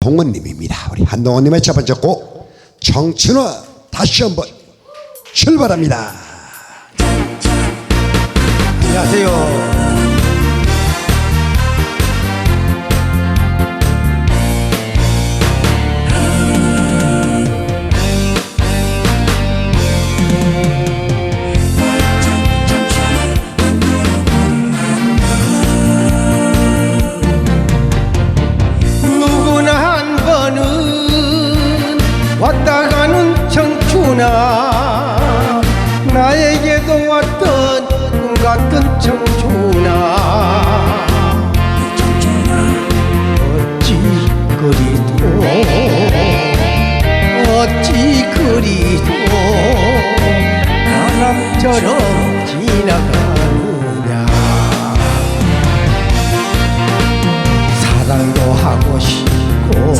동원님입니다. 우리 한동원님의 첫 번째 곡 정춘화 다시 한번 출발합니다. 안녕하세요. 왔다 가는 청춘아 나에게도 왔던 꿈 같은 청춘아. 어찌 그리도 어찌 그리도 바람처럼 지나가느냐? 사랑도 하고 싶고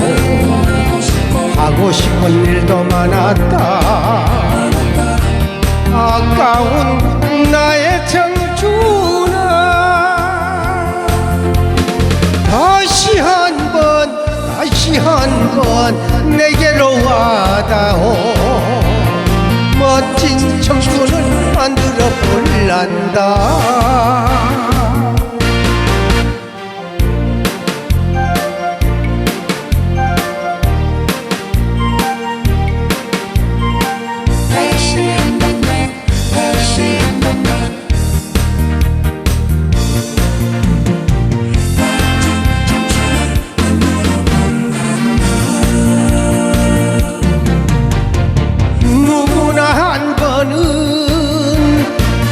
하고 싶은 일도 많았다. 아까운 나의 청춘아 다시 한 번 다시 한 번 내게로 와다오. 멋진 청춘을 만들어 볼란다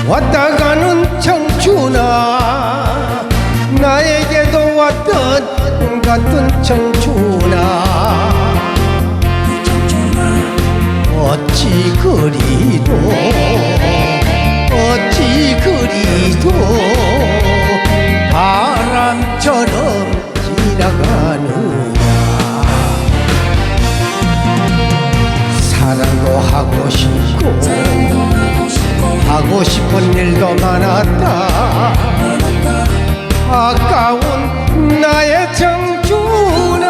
왔다 가는 청춘아 나에게도 왔던 꿈 같은 청춘아. 어찌 그리도 어찌 그리도 바람처럼 지나가느냐. 사랑도 하고 싶고 하고 싶은 일도 많았다. 아까운 나의 청춘아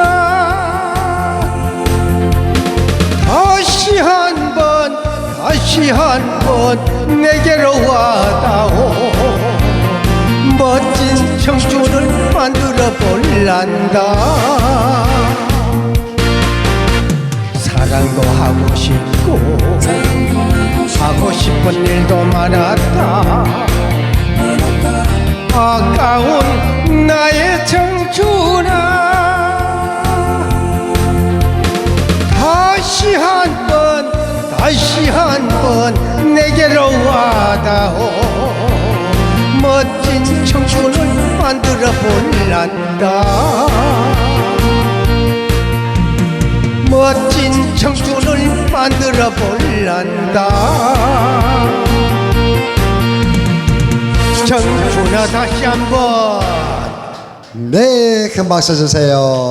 다시 한 번 다시 한 번 내게로 와다오. 멋진 청춘을 만들어 볼란다. 사랑도 하고 싶고 하고 싶은 일도 많았다. 아까운 나의 청춘아 다시 한 번 다시 한 번 내게로 와다오. 멋진 청춘을 만들어 볼란다. 멋진 청춘을 만들어 볼란다 청춘아 다시 한번 네, 큰 박수 주세요.